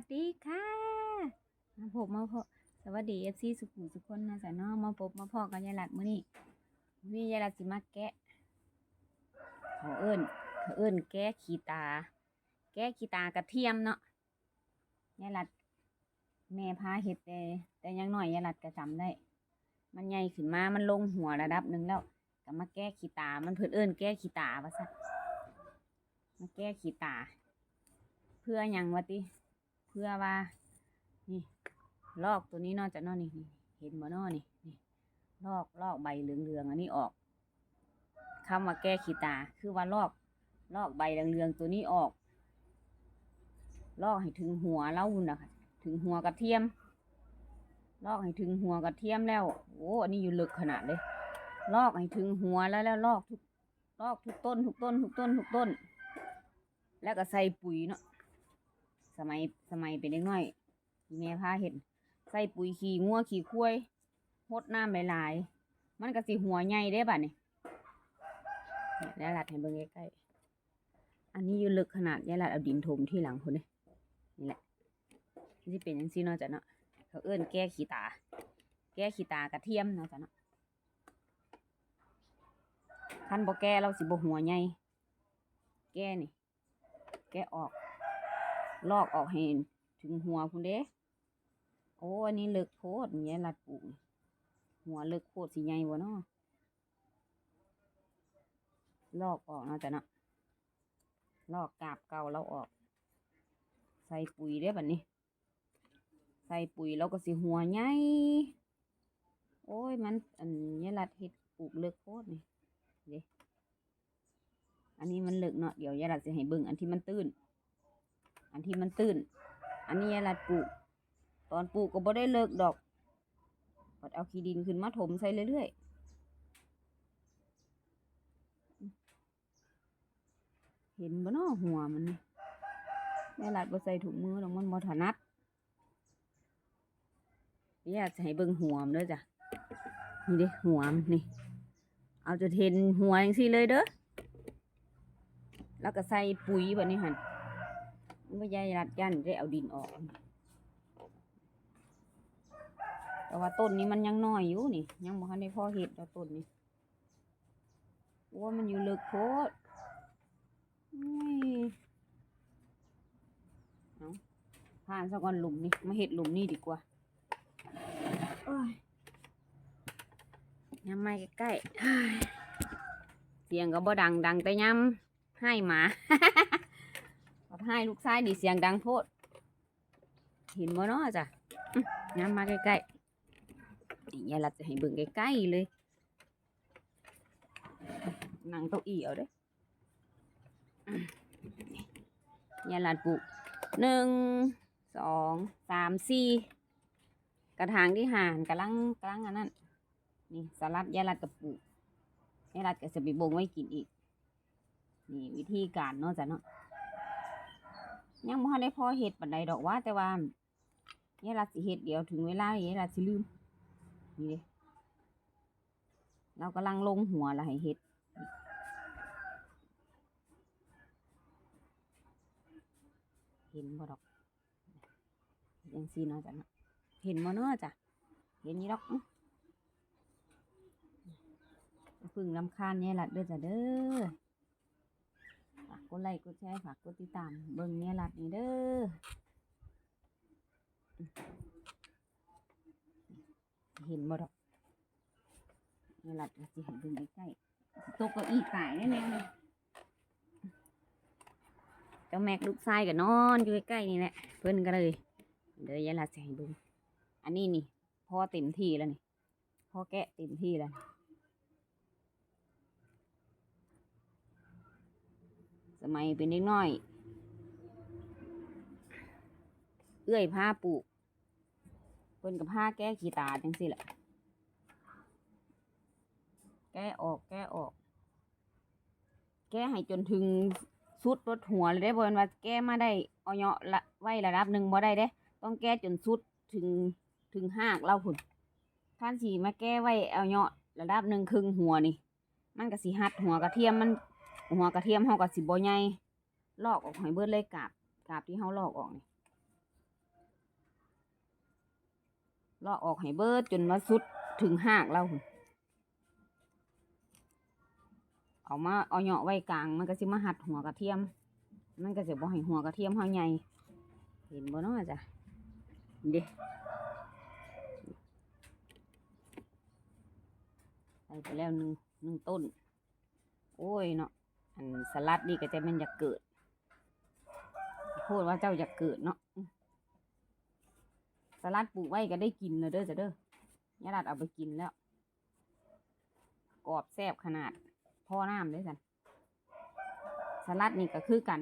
วัสดีค่ะ มาพบมาพบสวัสดีเอฟซีสุขุมสุคนนะจ๊ะเนาะมาพบมาพอกันยายหลัดมื้อนี้มียายหลัดสิมาแกะเขาเอิ้นเขาเอิ้นแกะขี้ตา แกะขี้ตากระเทียมเนาะยายหลัดแม่พาเฮ็ดแต่แต่ยังหน้อยยายหลัดก็จำได้ มันใหญ่ขึ้นมามันลงหัวระดับหนึ่งแล้วก็มาแก้ขี้ตา มันเพิ่นเอิ้นแก้ขี้ตาว่าซะมาแก้ขี้ตา เพื่อยังวะติ พื่อว่า นี่ ลอกตัวนี้นอกจากนอนี่นี่เห็นบ่นอนี่นี่ ลอกลอกใบเหลืองๆอันนี้ออกคำว่าแก้ขีตา คือว่าลอก ลอกใบเหลืองๆตัวนี้ออก ลอกให้ถึงหัวเล่าหุ่นนะคะถึงหัวกระเทียม ลอกให้ถึงหัวกระเทียมแล้ว โอ้อันนี้อยู่ลึกขนาดเลย ลอกให้ถึงหัวแล้วแล้วลอกทุกลอกทุกต้นทุกต้นทุกต้นทุกต้น แล้วก็ใส่ปุ๋ยเนาะ สมัยสมัยเป็นเด็กน้อยที่แม่พาเห็นใส่ปุ๋ยขี้งัวขี้ควายหดน้ำหลายๆ มันก็สิหัวใหญ่ได้บัดนี่เนี่ยยายรัดให้เบิ่งใกล้ๆอันนี้อยู่ลึกขนาดยายรัดเอาดินถมที่หลังคนนี้นี่แหละที่เป็นยังซี่นาะจ้ะเนาะเขาเอื้นแก้ขี้ตา แก้ขี้ตากระเทียมเนาะจ้ะเนาะคันบ่แก้เราสิบ่หัวใหญ่แก้นี่ แก้ออก ลอกออกให้ถึงหัวคุณเด้โอ้อันนี้เลิกโพดอย่างเงี้ยรัดปูหัวเลิกโพดสิใหญ่บ่เนาะลอกออกเนาะจ้ะเนาะลอกกาบเก่าเราออก ใส่ปุ๋ยได้แบบนี้ ใส่ปุ๋ยเราก็สิหัวใหญ่โอ้ยมันอันเนี้ยรัดเฮ็ดปลูกเลิกโพดนี่เด้อันนี้มันเลิกเนาะเดี๋ยวยายรัดสิให้เบิ่งอันที่มันตื้น อันที่มันตื้น อันนี้ยายรัดปลูก ตอนปลูกก็บ่ได้เลิกดอกพอเอาขี้ดินขึ้นมาถมใส่เรื่อยๆเห็นบ่เนาะหัวมันนี่ยายรัดบ่ใส่ถุงมือหรอกมันบ่ถนัดอยากให้เบิ่งหัวมันเด้อจ้ะนี่เด้หัวมันนี่ เอาจะเห็นหัวอย่างซี่เลยเด้อแล้วก็ใส่ปุ๋ยแบบนี้หั่น ไม่ยายรัดยันได้เอาดินออก แต่ว่าต้นนี้มันยังน้อยอยู่นี่ ยังบ่ทันได้พอเห็ดแล้วต้นนี้ว่ามันอยู่เลิกโพดอุ้ยเอาผ่านซะก่อนหลุมนี่มาเห็ดหลุมนี่ดีกว่าอ้ยยำไม่ใกล้ๆเสียงก็บ่ดังดังแต่ย้ำให้หมา ขอให้ลูกชายนี่เสียงดังโพด เห็นบ่เนาะจ้ะอื้ำมาใกล้ๆนี่ยายรัดจะให้เบิ่งใกล้ๆเลย นั่งเก้าอี้เอาเด้อยายรัดปลูกหนึ่งสองสามสี่กระถางที่ห่างกำลังกำลังอันนั้นนี่สลัดยายรัดกับปลูกยายรัดก็จะไปบงไว้กินอีกนี่วิธีการเนาะจ้ะเนาะ ยังบ่ทันได้พอเห็ดปันใดดอกว่า แต่ว่าเนี่ยรัดสิเห็ดเดี๋ยวถึงเวลาเนี่ยรัดสิลืมนี่เด้เรากำลังลงหัวละให้เห็ดเห็นบ่ดอกยังซีเนาะจ้ะเห็นบ่เนาะจ้ะเห็นนี่ดอกพึ่งลำคาญเนี่ยรัดเด้อจ้ะเด้อ ฝากกดไลค์กดแชร์ฝากกดติดตาม เบิ่งเนี่ยรัดนี่เด้อเห็นบ่ดอกเนี่ยรัดก็สิเห็นเบิ่งใกล้ๆตกเก็อีตายแน่ๆเลยเจ้าแม็กลูกชายก็นอนอยู่ใกล้ๆนี่แหละเพิ่อนก็เลยเดี๋ยวยายรัดจะให้เบิ่งอันนี้นี่พอเต็มที่แล้วนี่พอแกะเต็มที่แล้ว สมัยเป็นเด็กน้อย เอื้อยผ้าปลูกเพิ่นกับผ้าแก้ขี้ตาจังสิแหละแก้ออกแก้ออก แก้ให้จนถึงสุดรถหัวเลยได้บ่แม่นว่าแก้มาได้เอาเนาะละไว้ระดับหนึ่งบ่ได้เด้ ต้องแก้จนสุดถึงถึงหากเราพุ่นท่านสีมาแก้ไว้เอาเนาะระดับหนึ่งครึ่งหัวนี่ มันก็สิหัดหัวกระเทียมมัน หัวกระเทียมเฮาก็สิบ่ใหญ่ลอกออกให้เบิดเลยกาบกาบที่เฮาลอกออกนี่ลาะออกให้เบิดจนมาสุดถึงหากเราพุ่นเอามาเอาเหยาะไว้กลาง มันก็สิมาหัดหัวกระเทียม มันก็จะบ่ให้หัวกระเทียมเฮาใหญ่เห็นบ่เนาะจ้ะนี่เด้ใส่ไปแล้วหนึ่งหนึ่งต้น โอ้ยเนาะ สลัดนี่ก็จะมันอยากเกิดพูดว่าเจ้าอยากเกิดเนาะสลัดปลูกไว้ก็ได้กินเลยเด้อจ้ะเด้อยาลัดเอาไปกินแล้วกรอบแซ่บขนาดพ่อน้ำเลยสันสลัดนี่ก็คือกัน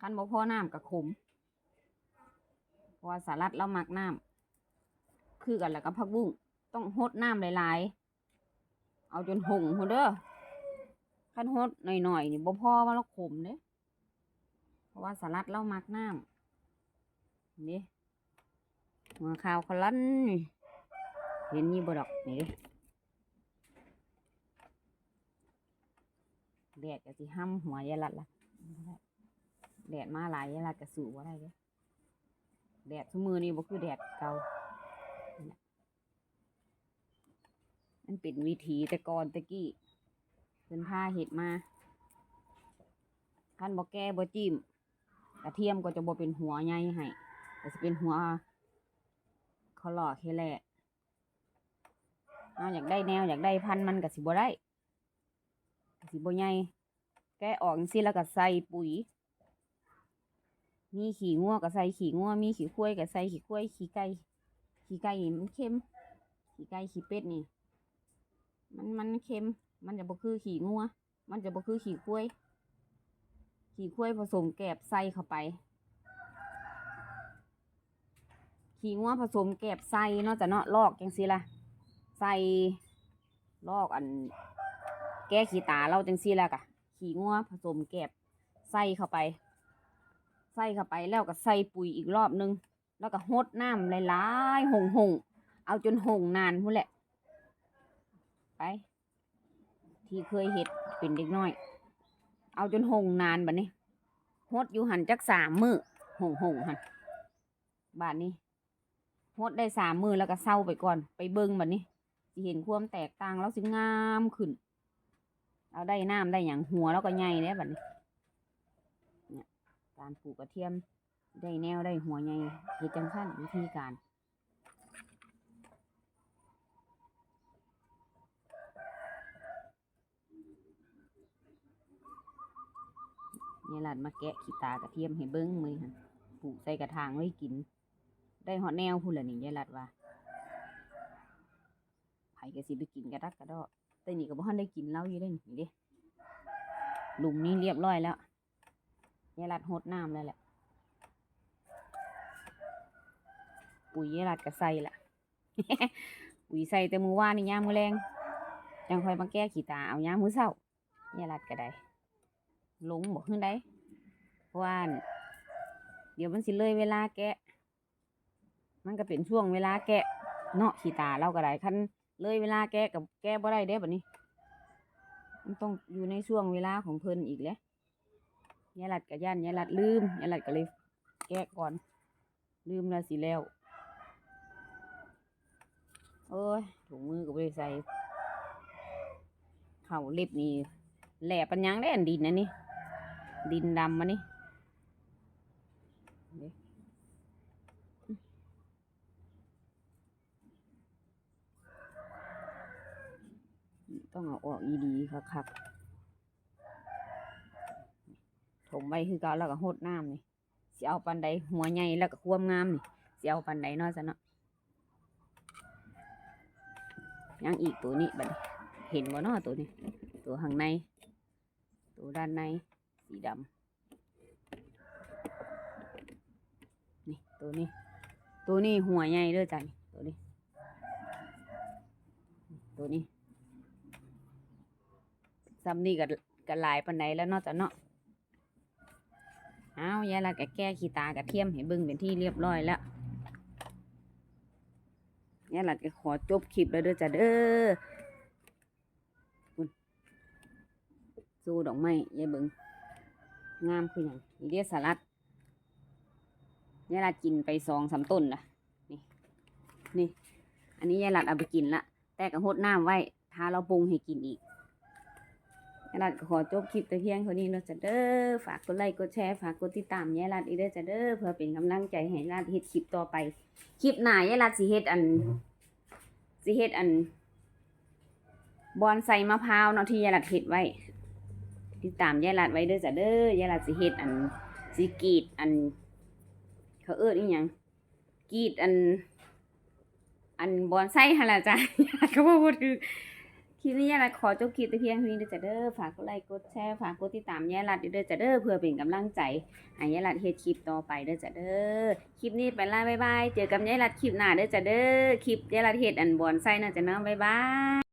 คันบ่พ่อน้ำกับขมเพราะสลัดเรามักน้ำคือกันแล้วกับผักบุ้งต้องหดน้ำหลายๆ เอาจนหงหัวเด้อ คันฮดหน่อยๆนี่บ่พอว่าเราขมเด้เพราะว่าสลัดเรามักน้ำนี่หัวขาวคลันนี่เห็นนี่บ่ดอกนี่เด้แดดก็สิห้ำหัวยายลัดละแดดมาหลายยายลัดก็สู้บ่ได้เด้แดดทุกมือนี่บ่คือแดดเก่ามันเป็นวิถีแต่ก่อนตะกี้ เพิ่นพาเห็ดมาคันบ่แก้บ่จิ้มกระเทียมก็จะบ่เป็นหัวใหญ่ให้ก็สิเป็นหัวเขาหล่อแค่แหละเอาอยากได้แนวอยากได้พันมันก็สิบ่ได้ก็สิบ่ใหญ่แกะออกจังซี่แล้วก็ใส่ปุ๋ย มีขี้งัวก็ใส่ขี้งัวมีขี้ควยก็ใส่ขี้ควยขี้ไก่ขี้ไก่มันเค็มขี้ไก่ขี้เป็ดนี่ มันมันเค็ม มันจะบ่คือขี่งัว มันจะบ่คือขี่กล้วย ขี่กล้วยผสมแกบใส่เข้าไป ขี่งัวผสมแกบใส่เนาะจะเนาะลอกจังซี่ล่ะ ใส่ลอกอัน แก้ขี้ตาเราจังซี่ล่ะกะ ขี่งัวผสมแกบใส่เข้าไป ใส่เข้าไปแล้วก็ใส่ปุ๋ยอีกรอบนึง แล้วก็หดน้ำหลายๆหงหงเอาจนหงนานพู้นแหละ ไป ที่เคยเห็ดเป็นเด็กน้อย เอาจนหงนานบัดนี้ฮดอยู่หันจักสามมือหงหงหันบาดนี้ฮดได้สามมือแล้วก็เศร้าไปก่อน ไปเบิ่งบัดนี้สิเห็นความแตกต่างแล้วสิงามขึ้น เอาได้น้ำได้อย่างหัวแล้วก็ใหญ่เนี่ยบัดนี้การปลูกกระเทียมได้แนวได้หัวใหญ่เฮ็ดจังสั้นวิธีการ เนี่ยหลานมาแกะขี้ตากระเทียมให้เบิ้งมือหันปลูกใส่กระถางไว้กิน ได้หอดแนวพูนละนี่ยายหลัดว่าไผก็สิไปกินกระดักกระดอแต่นี่ก็บ่ทันได้กินเหล้าอยู่ได้นี่เด้หลุมนี้เรียบร้อยแล้วยายหลัดหดน้ำแล้วแหละปุ๋ยยายหลัดก็ใส่ละปุ๋ยใส่แต่มือว่านี่ยามมือแรงจังคอยมาแก้ขี้ตาเอายามมือเศร้ายายหลัดก็ได้ ลงบอกขึ้นได้ว่านเดี๋ยวมันสิเลยเวลาแกะ มันก็เป็นช่วงเวลาแกะเนาะขี้ตาเราก็ได้คันเลยเวลาแกะกับแกะบ่ได้เด้แบบนี้ มันต้องอยู่ในช่วงเวลาของเพิ่นอีกแล้วยายหลัดกับย่านยายหลัดลืมยายหลัดก็เลยแกะก่อน ลืมแล้วสิแล้วโอ้ยถุงมือก็บ่ได้ใส่เข่าเล็บนี่แหล่ปัญญังได้อันดินนะนี่ ดินดำมานี่ต้องเอาออกอีดีครับครับถมไว้คือเก่าแล้วก็หดน้ำนี่สิเอาปันใดหัวใหญ่แล้วก็ความงามนี่สิเอาปันใดนาะซะเนาะยังอีกตัวนี้บัดเห็นบ่นาะตัวนี้ ตัวข้างใน ตัวด้านใน สีดำนี่ตัวนี้ ตัวนี้หัวใหญ่เด้อจ้ะนี่ตัวนี้ ตัวนี้ซ้ำนี่ก็ก็หลายปันไดแล้วนาะจ้ะเนาะเอายายละก็แก้ขี้ตากระเทียมให้เบิ่งเป็นที่เรียบร้อยแล้วยายละก็ขอจบคลิปแล้วเด้อจ้ะเด้อสู้ดอกไม้ยายเบิง งามคืออย่างนี่เรียกสลัดเนี่ยละกินไปสองสามต้นละนี่นี่ อันนี้ยายลัดเอาไปกินละ แต่ก็หดน้ำไว้ถ้าเราปรุงให้กินอีกยายลัดขอจบคลิปแต่เพียงเท่านี้แล้วจ้ะเด้อฝากกดไลค์กดแชร์ฝากกดติดตามยายลัดอีกเด้อจะเด้อเพื่อเป็นกำลังใจให้ยายลัดเฮ็ดคลิปต่อไป คลิปหน้ายายลัดสิเฮ็ดอันสิเฮ็ดอันบอนใส่มะพร้าวเนาะที่ยายลัดเฮ็ดไว้ ติดตามยายหลัดไว้เด้อจ้ะเด้อยายหลัดสิเฮ็ดอันสิกรีดอัน เขาเอิ้นอีหยังกรีดอัน อันบอนไส้หั่นล่ะจ้ะยายก็บ่พูดคือคลิปนี้ยายหลัดขอจบคลิปแต่เพียงเท่านี้เด้อจ้ะเด้อฝากกดไลค์กดแชร์ฝากกดติดตามยายหลัดเด้อจ้ะเด้อเพื่อเป็นกำลังใจให้ยายลัดเฮ็ดคลิปต่อไปเด้อจ้ะเด้อคลิปนี้ไปละบ๊ายบายเจอกับยายหลัดคลิปหน้าเด้อจ้ะเด้อคลิปยายหลัดเฮ็ดอันบอนไส้น่าจะเนาะบ๊ายบาย